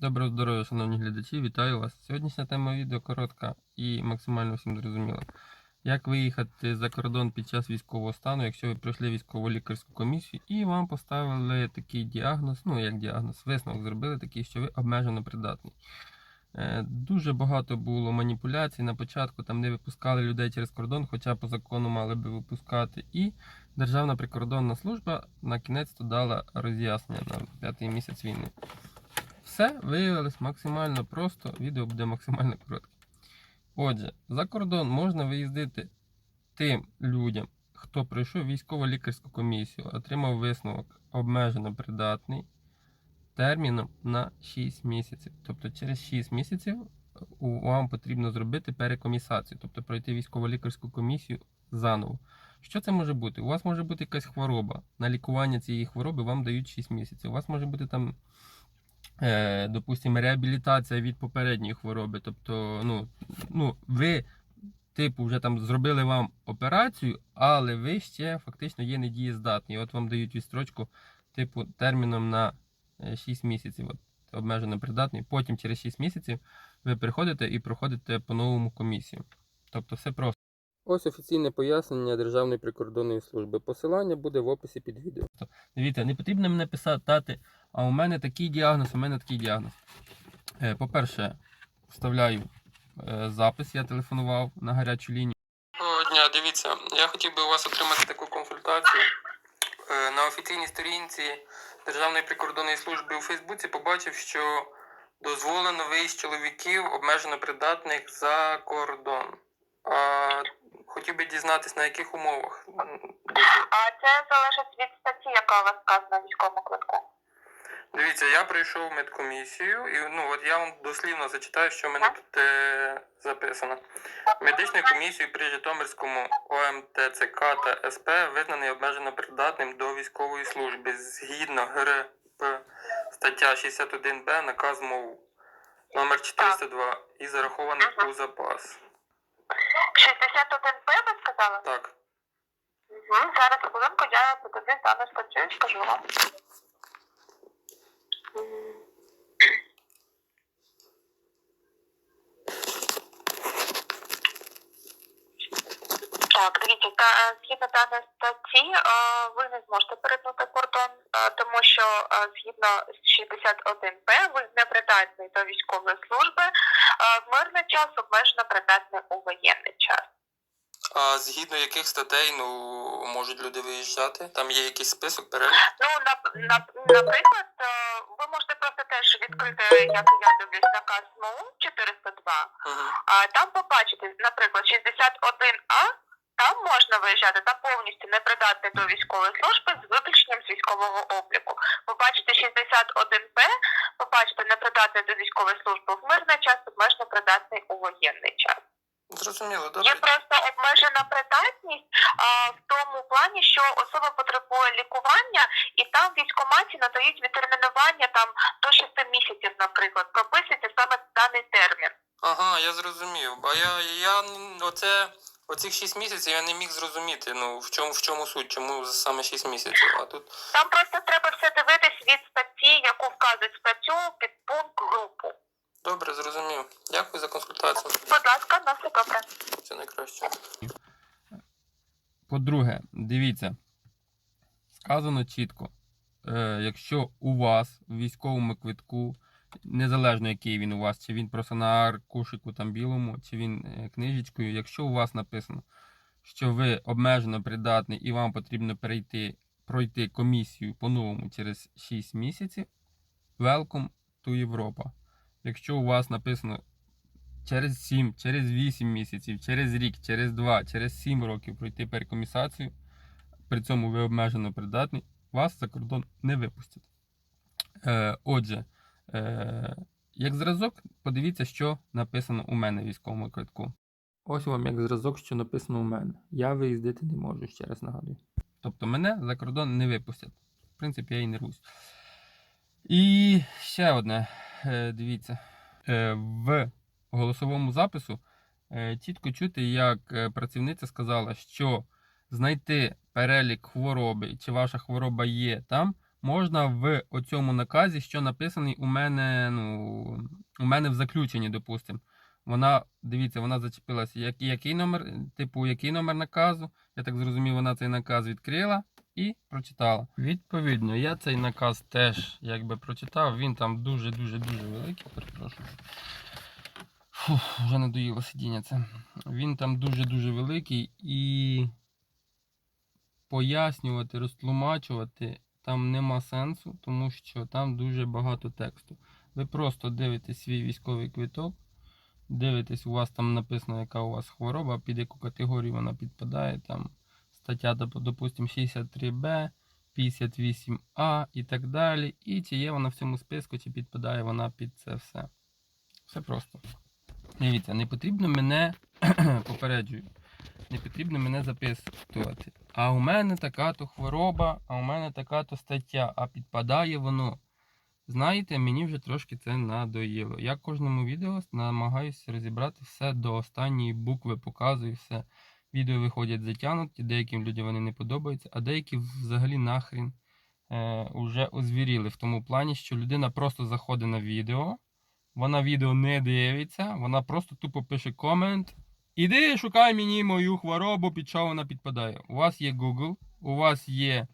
Доброго здоров'я, шановні глядачі, вітаю вас. Сьогоднішня тема відео коротка і максимально всім зрозуміла. Як виїхати за кордон під час військового стану, якщо ви пройшли військово-лікарську комісію і вам поставили такий діагноз, ну як діагноз, висновок зробили такий, що ви обмежено придатний. Е, Дуже багато було маніпуляцій на початку, там не випускали людей через кордон, хоча по закону мали би випускати. І Державна прикордонна служба на кінець дала роз'яснення на п'ятий місяць війни. Все виявилось максимально просто, відео буде максимально коротке. Отже, за кордон можна виїздити тим людям, хто пройшов військово-лікарську комісію, отримав висновок обмежено придатний терміном на 6 місяців. Тобто через 6 місяців вам потрібно зробити перекомісацію, тобто пройти військово-лікарську комісію заново. Що це може бути? У вас може бути якась хвороба. На лікування цієї хвороби вам дають 6 місяців. У вас може бути там е, допустимо, реабілітація від попередньої хвороби. Тобто, ну, ну, ви, типу, вже там зробили вам операцію, але ви ще фактично є недієздатні. От вам дають відстрочку, типу, терміном на е, 6 місяців. От, обмежено придатний. Потім через 6 місяців ви приходите і проходите по новому комісію. Тобто все просто. Ось офіційне пояснення Державної прикордонної служби. Посилання буде в описі під відео. Дивіться, не потрібно мене писати, а у мене такий діагноз, у мене такий діагноз. Е, По-перше, вставляю е, запис, я телефонував на гарячу лінію. Доброго дня, дивіться, я хотів би у вас отримати таку консультацію. Е, На офіційній сторінці Державної прикордонної служби у Фейсбуці побачив, що дозволено виїзд чоловіків обмежено придатних за кордон. А, хотів би дізнатися, на яких умовах. А це залежить від статті, яка у вас вказана в військовому квитку. Дивіться, я пройшов медкомісію, і ну от я вам дослівно зачитаю, що в мене тут е, записано. Медичною комісією при Житомирському ОМТЦК та СП визнаний обмежено придатним до військової служби згідно ГРП стаття 61Б наказ МОУ номер 402 і зарахований у запас. 61П ви сказали? Так. Угу. Зараз хвилинку я подивлюсь дану статтю і скажу вам. Так, дивіться, та, е, згідно даної статті, е, ви не зможете перетнути кордон, тому що згідно з 61П ви не придатний до військової служби, в мирний час обмежено придатний у воєнний час. А згідно яких статей ну можуть люди виїжджати? Там є якийсь список перелік? Ну, на, на, наприклад, ви можете просто теж відкрити, як я дивлюсь, наказ МОУ 402, Угу. а там побачите, наприклад, 61А, там можна виїжджати, там повністю непридатний до військової служби з виключенням з військового обліку. Побачите 61П, побачите непридатний до військової служби в мирний час, обмежено придатний у воєнний час. Зрозуміло, Є просто обмежена придатність а, в тому плані, що особа потребує лікування, і там в військкоматі надають відтермінування там до 6 місяців, наприклад, прописується саме даний термін. Ага, я зрозумів. А я, я оце оцих 6 місяців я не міг зрозуміти. Ну в чому в чому суть, чому саме 6 місяців. А тут Там просто треба все дивитись від статті, яку вказують статтю, під пункт групу. добре, зрозумів. Дякую за консультацію. Будь ласка, на все добре. Це найкраще. По-друге, дивіться, сказано чітко. Е, якщо у вас в військовому квитку, незалежно який він у вас, чи він просто на аркушику там білому, чи він е, книжечкою, якщо у вас написано, що ви обмежено придатний і вам потрібно перейти, пройти комісію по-новому через 6 місяців, welcome to Європа. Якщо у вас написано через 7, через 8 місяців, через рік, через 2, через 7 років пройти перекомісацію, при цьому ви обмежено придатні, вас за кордон не випустять. Е, отже, як зразок, подивіться, що написано у мене в військовому квитку. Ось вам як зразок, що написано у мене. Я виїздити не можу, ще раз нагадую. Тобто мене за кордон не випустять. В принципі, я і не рвусь. І ще одне, е, дивіться. Е, в голосовому запису е, чітко чути, як е, працівниця сказала, що знайти перелік хвороби, чи ваша хвороба є там, можна в оцьому наказі, що написаний у мене, ну, у мене в заключенні, допустимо. Вона, дивіться, вона зачепилася, як, який номер, типу, який номер наказу. Я так зрозумів, вона цей наказ відкрила і прочитала. Відповідно, я цей наказ теж якби прочитав. Він там дуже-дуже дуже великий, перепрошую. Фух, вже надоїло сидіння це. Він там дуже-дуже великий і пояснювати, розтлумачувати там нема сенсу, тому що там дуже багато тексту. Ви просто дивитесь свій військовий квиток, дивитесь, у вас там написано, яка у вас хвороба, під яку категорію вона підпадає. Там стаття, допустимо, 63Б, 58А і так далі. І чи є вона в цьому списку, чи підпадає вона під це все. Все просто. Дивіться, не потрібно мене попереджую. Не потрібно мене записувати. А у мене така-то хвороба, а у мене така-то стаття, а підпадає воно. Знаєте, мені вже трошки це надоїло. Я кожному відео намагаюся розібрати все до останньої букви, показую все. Відео виходять затягнуті, деяким людям вони не подобаються, а деякі взагалі нахрін е, уже озвіріли в тому плані, що людина просто заходить на відео, вона відео не дивиться, вона просто тупо пише комент. Іди, шукай мені мою хворобу, під що вона підпадає. У вас є Google, у вас є.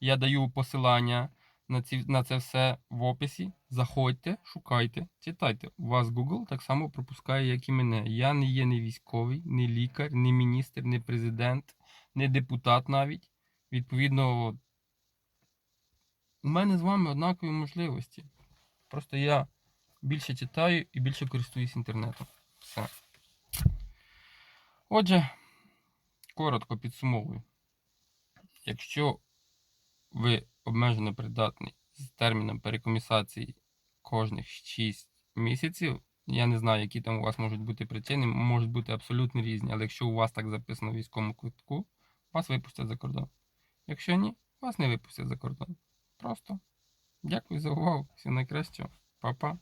Я даю посилання на, ці, на це все в описі. Заходьте, шукайте, читайте. У вас Google так само пропускає, як і мене. Я не є не військовий, не лікар, не міністр, не президент, не депутат навіть. Відповідно, у мене з вами однакові можливості. Просто я більше читаю і більше користуюсь інтернетом. Все. Отже, коротко підсумовую. Якщо ви обмежено придатний з терміном перекомісації кожних 6 місяців, я не знаю, які там у вас можуть бути причини, можуть бути абсолютно різні, але якщо у вас так записано в військовому квитку, вас випустять за кордон. Якщо ні, вас не випустять за кордон. Просто дякую за увагу. Всього найкращого. Па-па.